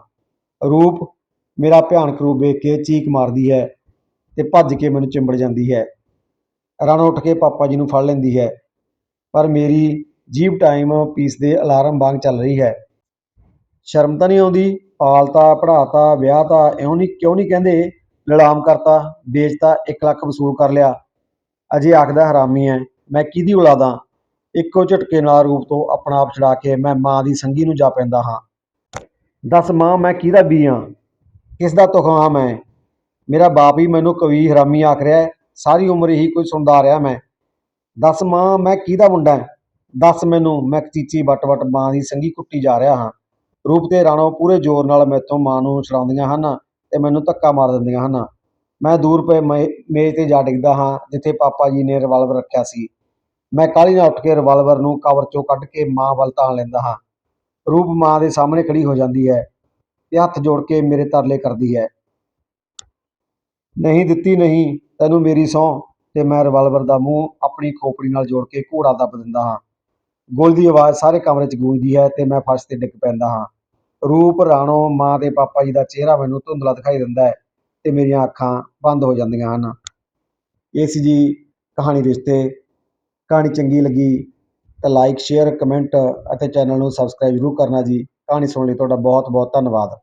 ਰੂਪ ਮੇਰਾ ਭਿਆਨਕ ਰੂਪ ਵੇਖ ਕੇ ਚੀਕ ਮਾਰਦੀ ਹੈ ਤੇ ਭੱਜ ਕੇ ਮੈਨੂੰ ਚਿੰਬੜ ਜਾਂਦੀ ਹੈ। ਰਣ ਉੱਠ ਕੇ ਪਾਪਾ ਜੀ ਨੂੰ ਫੜ ਲੈਂਦੀ ਹੈ। ਪਰ ਮੇਰੀ ਜੀਭ ਟਾਈਮ ਪੀਸ ਦੇ ਅਲਾਰਮ ਵਾਂਗ ਚੱਲ ਰਹੀ ਹੈ। ਸ਼ਰਮ ਤਾਂ ਨਹੀਂ ਆਉਂਦੀ? ਪਾਲਤਾ ਪੜਾਤਾ ਵਿਆਹਤਾ ਇਉਂ ਨਹੀਂ, ਕਿਉਂ ਨਹੀਂ ਕਹਿੰਦੇ? ਨਿਲਾਮ ਕਰਤਾ, ਵੇਚਤਾ 1 ਲੱਖ ਵਸੂਲ ਕਰ ਲਿਆ। ਅਜੇ ਆਖਦਾ ਹਰਾਮੀ ਹੈ। ਮੈਂ ਕਿਹਦੀ ਔਲਾਦਾਂ ਇੱਕੋ ਝਟਕੇ ਨਾਲ ਰੂਪ ਤੋਂ ਆਪਣਾ ਆਪ ਛੁਡਾ ਕੇ ਮੈਂ ਮਾਂ ਦੀ ਸੰਗੀ ਨੂੰ ਜਾ ਪੈਂਦਾ ਹਾਂ। ਦੱਸ ਮਾਂ, ਮੈਂ ਕਿਹਦਾ ਬੀ ਹਾਂ? ਕਿਸ ਦਾ ਤੁਖਮ ਹਾਂ ਮੇਰਾ ਬਾਪ ਹੀ ਮੈਨੂੰ ਕਵੀ, ਹਰਾਮੀ ਆਖ ਰਿਹਾ ਹੈ, ਸਾਰੀ ਉਮਰ ਇਹੀ ਕੁਝ ਸੁਣਦਾ ਆ ਰਿਹਾ ਮੈਂ। ਦੱਸ ਮਾਂ, ਮੈਂ ਕਿਹਦਾ ਮੁੰਡਾ ਹੈ? ਦੱਸ ਮੈਨੂੰ, ਮੈਂ ਚੀਚੀ ਵਟ ਵਟ ਮਾਂ ਦੀ ਸੰਗੀ ਕੁੱਟੀ ਜਾ ਰਿਹਾ ਹਾਂ। ਰੂਪ ਤੇ ਰਾਣੋ ਪੂਰੇ ਜ਼ੋਰ ਨਾਲ ਮੈਥੋਂ ਮਾਂ ਨੂੰ ਛਡਾਉਂਦੀਆਂ ਹਨ ਤੇ ਮੈਨੂੰ ਧੱਕਾ ਮਾਰ ਦਿੰਦੀਆਂ ਹਨ। ਮੈਂ ਦੂਰ ਪਏ ਮੇ- ਮੇਜ਼ ਤੇ ਜਾ ਡਿੱਗਦਾ ਹਾਂ, ਜਿੱਥੇ ਪਾਪਾ ਜੀ ਨੇ ਰਿਵਾਲਵਰ ਰੱਖਿਆ ਸੀ। ਮੈਂ ਕਾਹਲੀ ਨਾਲ ਉੱਠ ਕੇ ਰਿਵਾਲਵਰ ਨੂੰ ਕਵਰ ਚੋਂ ਕੱਢ ਕੇ ਮਾਂ ਵੱਲ ਤਾਣ ਲੈਂਦਾ ਹਾਂ। ਰੂਪ ਮਾਂ ਦੇ ਸਾਹਮਣੇ ਖੜੀ ਹੋ ਜਾਂਦੀ ਹੈ ਤੇ ਹੱਥ ਜੋੜ ਕੇ ਮੇਰੇ ਤਰਲੇ ਕਰਦੀ ਹੈ। ਨਹੀਂ ਦਿੱਤੀ ਨਹੀਂ, ਤੈਨੂੰ ਮੇਰੀ ਸਹੁੰ ਤੇ ਮੈਂ ਰਿਵਾਲਵਰ ਦਾ ਮੂੰਹ ਆਪਣੀ ਖੋਪੜੀ ਨਾਲ ਜੋੜ ਕੇ ਘੋੜਾ ਦੱਬ ਦਿੰਦਾ ਹਾਂ। ਗੋਲ ਦੀ ਆਵਾਜ਼ ਸਾਰੇ ਕਮਰੇ 'ਚ ਗੂੰਜਦੀ ਹੈ ਤੇ ਮੈਂ ਫਰਸ਼ ਤੇ ਡਿੱਗ ਪੈਂਦਾ ਹਾਂ। ਰੂਪ, ਰਾਣੋ, ਮਾਂ ਤੇ ਪਾਪਾ ਜੀ ਦਾ ਚਿਹਰਾ ਮੈਨੂੰ ਧੁੰਦਲਾ ਦਿਖਾਈ ਦਿੰਦਾ ਹੈ ਤੇ ਮੇਰੀਆਂ ਅੱਖਾਂ ਬੰਦ ਹੋ ਜਾਂਦੀਆਂ ਹਨ। ਇਹ ਸੀ ਜੀ ਕਹਾਣੀ ਰਿਸ਼ਤੇ ਕਹਾਣੀ ਚੰਗੀ ਲੱਗੀ ਤਾਂ ਲਾਈਕ ਸ਼ੇਅਰ ਕਮੈਂਟ ਅਤੇ ਚੈਨਲ ਨੂੰ ਸਬਸਕ੍ਰਾਈਬ ਜ਼ਰੂਰ ਕਰਨਾ ਜੀ। ਕਹਾਣੀ ਸੁਣਨ ਲਈ ਤੁਹਾਡਾ ਬਹੁਤ ਬਹੁਤ ਧੰਨਵਾਦ।